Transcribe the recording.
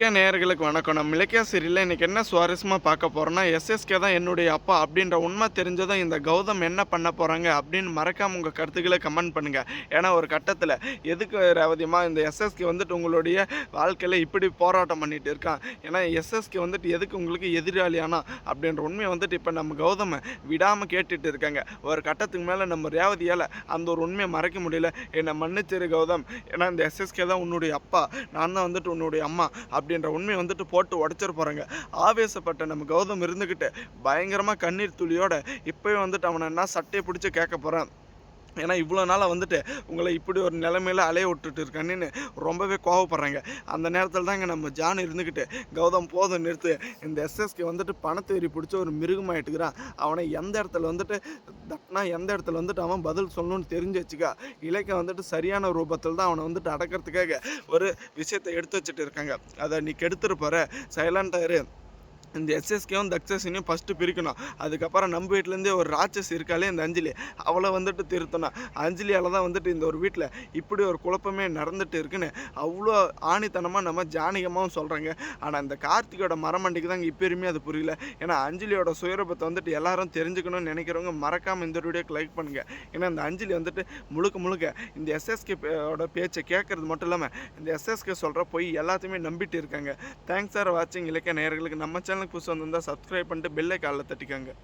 இலக்கிய நேயர்களுக்கு வணக்கம். நம்ம இலக்கிய சீரியலில் இன்றைக்கி என்ன சுவாரஸ்யமாக பார்க்க போகிறோன்னா எஸ்எஸ்கே தான் என்னுடைய அப்பா அப்படின்ற உண்மை தெரிஞ்சதும் இந்த கௌதம் என்ன பண்ண போகிறாங்க அப்படின்னு மறக்காமல் உங்கள் கருத்துக்களை கமெண்ட் பண்ணுங்கள் ஏன்னா ஒரு கட்டத்தில் எதுக்கு ரேவதியமா இந்த எஸ்எஸ்கே வந்துட்டு உங்களுடைய வாழ்க்கையில் இப்படி போராட்டம் பண்ணிட்டு இருக்கான் ஏன்னா எஸ்எஸ்கே வந்துட்டு எதுக்கு உங்களுக்கு எதிராளியானா அப்படின்ற உண்மையை வந்துட்டு இப்போ நம்ம கௌதமை விடாமல் கேட்டுட்டு இருக்காங்க. ஒரு கட்டத்துக்கு மேலே நம்ம ரேவதியால் அந்த ஒரு உண்மையை மறைக்க முடியல. என்னை மன்னிச்சிரு கௌதம். ஏன்னா இந்த எஸ்எஸ்கே தான் உன்னுடைய அப்பா. நான் தான் வந்துட்டு உன்னுடைய அம்மா. அப்படின்ற உண்மையை வந்துட்டு போட்டு உடச்சிட போகிறாங்க ஆவேசப்பட்ட நம்ம கௌதம் இருந்துக்கிட்டு பயங்கரமாக கண்ணீர் துளியோட இப்போயே வந்துட்டு அவனை என்ன சட்டையை பிடிச்சி கேட்க போகிறேன் ஏன்னா இவ்வளோ நாளாக வந்துட்டு உங்களை இப்படி ஒரு நிலைமையில் அலைய விட்டுட்டு இருக்கான்னு ரொம்பவே கோவப்படுறாங்க. அந்த நேரத்தில் தாங்க நம்ம ஜான் இருந்துக்கிட்டு கௌதம் போதும் நிறுத்து. இந்த எஸ்எஸ்கே வந்துட்டு பணத்தேறி பிடிச்ச ஒரு மிருகமாயிட்டுக்கிறான் அவனை எந்த இடத்துல வந்துட்டு தட்டினா எந்த இடத்துல வந்துட்டு அவன் பதில் சொல்லணும்னு தெரிஞ்சு வச்சுக்கா. இலக்கை வந்துட்டு சரியான ரூபத்தில் தான் அவனை வந்துட்டு அடக்கிறதுக்காக ஒரு விஷயத்தை எடுத்து வச்சுட்டு இருக்காங்க. அதை நீ கெடுத்துட்டு போகிற சைலண்டாக இரு. இந்த எஸ்எஸ்கேவும் தக்ஷசினையும் ஃபஸ்ட்டு பிரிக்கணும். அதுக்கப்புறம் நம்ம வீட்டிலேருந்தே ஒரு ராட்சஸ் இருக்காளே இந்த அஞ்சலி. அவளை வந்துட்டு திருத்தணும். அஞ்சலியால் தான் வந்துட்டு இந்த ஒரு வீட்டில் இப்படி ஒரு குழப்பமே நடந்துட்டு இருக்குன்னு அவ்வளோ ஆணித்தனமாக நம்ம ஜானகமாகவும் சொல்கிறாங்க ஆனால் இந்த கார்த்திகோட மரமண்டிக்கு தாங்க இப்போயுமே அது புரியல. ஏன்னா அஞ்சலியோட சுயரூபத்தை வந்துட்டு எல்லாரும் தெரிஞ்சுக்கணும்னு நினைக்கிறவங்க மறக்காமல் இந்த வீடியோக்கு லைக் பண்ணுங்கள் ஏன்னா இந்த அஞ்சலி வந்துட்டு முழுக்க முழுக்க இந்த எஸ்எஸ்கே ஓட பேச்சை கேட்கறது மட்டும் இல்லாமல் இந்த எஸ்எஸ்கே சொல்கிற பொய் எல்லாத்தையுமே நம்பிட்டு இருக்காங்க. தேங்க்ஸ் ஃபார் வாட்சிங் இலக்கிய நேயர்களுக்கு. நம்ம சேனலுக்கு புதுசு வந்திருந்தால் சப்ஸ்கிரைப் பண்ணிட்டு பெல்லை காலில் தட்டிக்கோங்க.